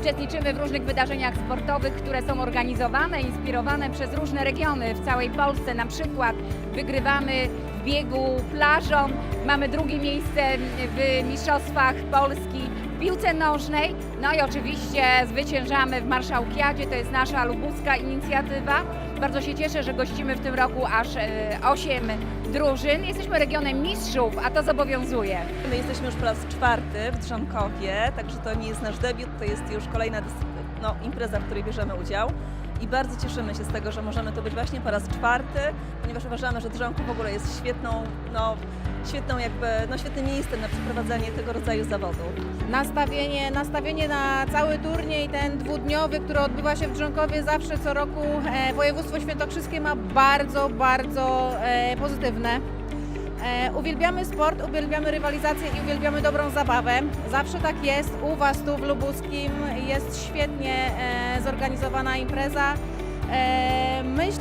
Uczestniczymy w różnych wydarzeniach sportowych, które są organizowane, inspirowane przez różne regiony w całej Polsce. Na przykład wygrywamy w biegu plażą, mamy drugie miejsce w Mistrzostwach Polski piłce nożnej, no i oczywiście zwyciężamy w Marszałkiadzie, to jest nasza lubuska inicjatywa. Bardzo się cieszę, że gościmy w tym roku aż 8 drużyn. Jesteśmy regionem mistrzów, a to zobowiązuje. My jesteśmy już po raz czwarty w Drzonkowie, także to nie jest nasz debiut, to jest już kolejna no, impreza, w której bierzemy udział. I bardzo cieszymy się z tego, że możemy to być właśnie po raz czwarty, ponieważ uważamy, że Drzonków w ogóle jest świetną, no, świetną jakby, no, świetnym miejscem na przeprowadzanie tego rodzaju zawodu. nastawienie, nastawienie na cały turniej, ten dwudniowy, który odbywa się w Drzonkowie zawsze co roku. E, województwo świętokrzyskie ma bardzo, bardzo e, pozytywne. E, uwielbiamy sport, uwielbiamy rywalizację i uwielbiamy dobrą zabawę. Zawsze tak jest. U Was tu w Lubuskim jest świetnie e, zorganizowana impreza. E,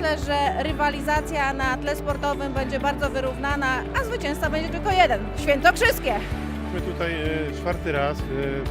myślę, że rywalizacja na tle sportowym będzie bardzo wyrównana, a zwycięzca będzie tylko jeden. Świętokrzyskie! Jesteśmy tutaj e, czwarty raz. E,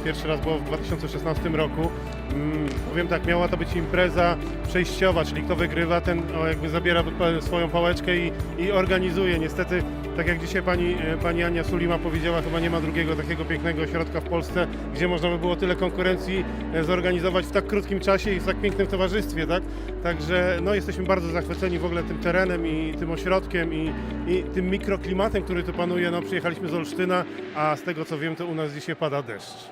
Pierwszy raz było w 2016 roku. Mm, Powiem tak, miała to być impreza przejściowa, czyli kto wygrywa, ten o, jakby zabiera swoją pałeczkę i, i organizuje. Niestety, tak jak dzisiaj pani, e, pani Ania Sulima powiedziała, chyba nie ma drugiego takiego pięknego ośrodka w Polsce, gdzie można by było tyle konkurencji e, zorganizować w tak krótkim czasie i w tak pięknym towarzystwie, tak? Także no, jesteśmy bardzo zachwyceni w ogóle tym terenem i tym ośrodkiem i, i tym mikroklimatem, który tu panuje. No, przyjechaliśmy z Olsztyna, a z tego co wiem, to u nas dzisiaj pada deszcz.